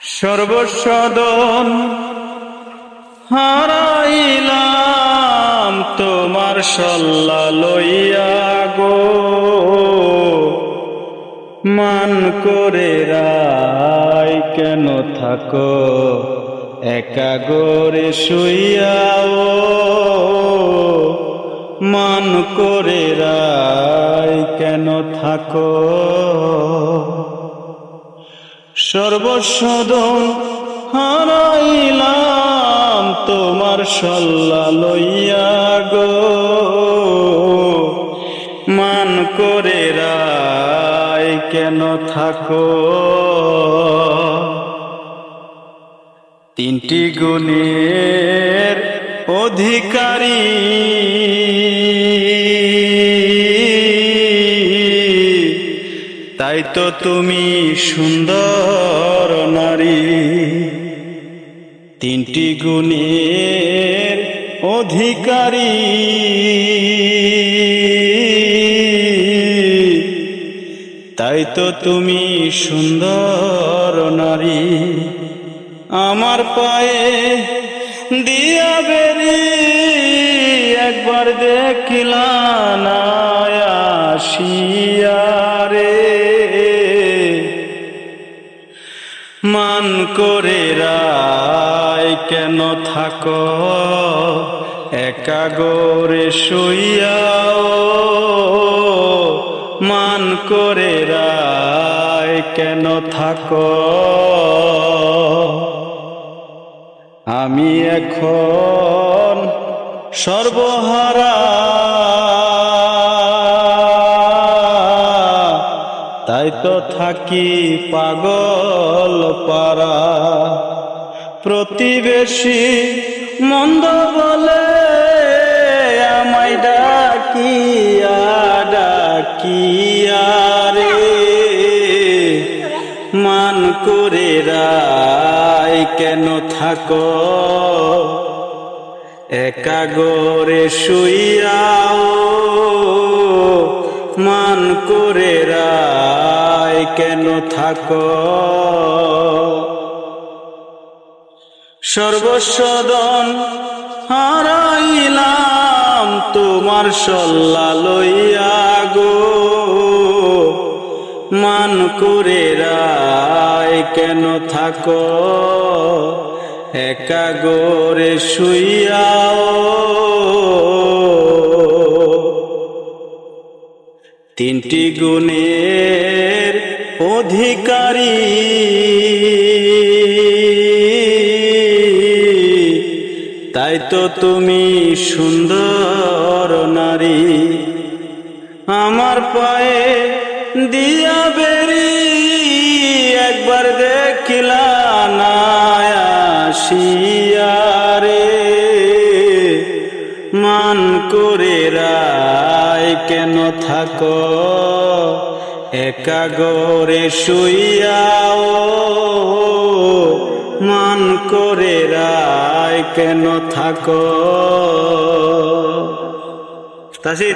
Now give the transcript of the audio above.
সর্বসদন হারাইলাম তোমার সল্লা লইয়া গো। মান করে রাই কেন থাকো? একা গোরে শুইয়াও। মান করে রাই কেন থাকো? সর্বসদন হারাইলাম তোমার সল্লা লইয়া গো। মান করে রায় কেন থাকো? তিনটি গুণের অধিকারী। তাই তো তুমি সুন্দর নারী। তিনটি গুণের অধিকারী। তাই তো তুমি সুন্দর নারী। আমার পায়ে দিয়া বেরি, একবার দেখিলা না আসিয়া। মান করে রায় কেন থাকো? একা গোরে শুইয়াও। মান করে রায় কেন থাকো? আমি এখন সর্বহারা তাই তো থাকি পাগল পারা প্রতিবেশী মন্দ বলে আমায় ডাকিয়া ডাকিয়া রে। মান করে রায় কেন থাকো? একা গোরে শুইয়াও। মান করে রায় কেন থাকো? সর্বসদন হারাইলাম তোমার সল্লা লইয়া গো। মান করে রায় কেন থাকো? একা গোরে শুইয়াও। তিনটি গুণের অধিকারী। তাই তো তুমি সুন্দর নারী। আমার পায়ে দিয়া বেরি, একবার দেখিলা না আসিয়া রে। মান করে রায় কেন থাকো? একা গোরে শুইয়াও মান করে রায় কেন থাকো? তাসি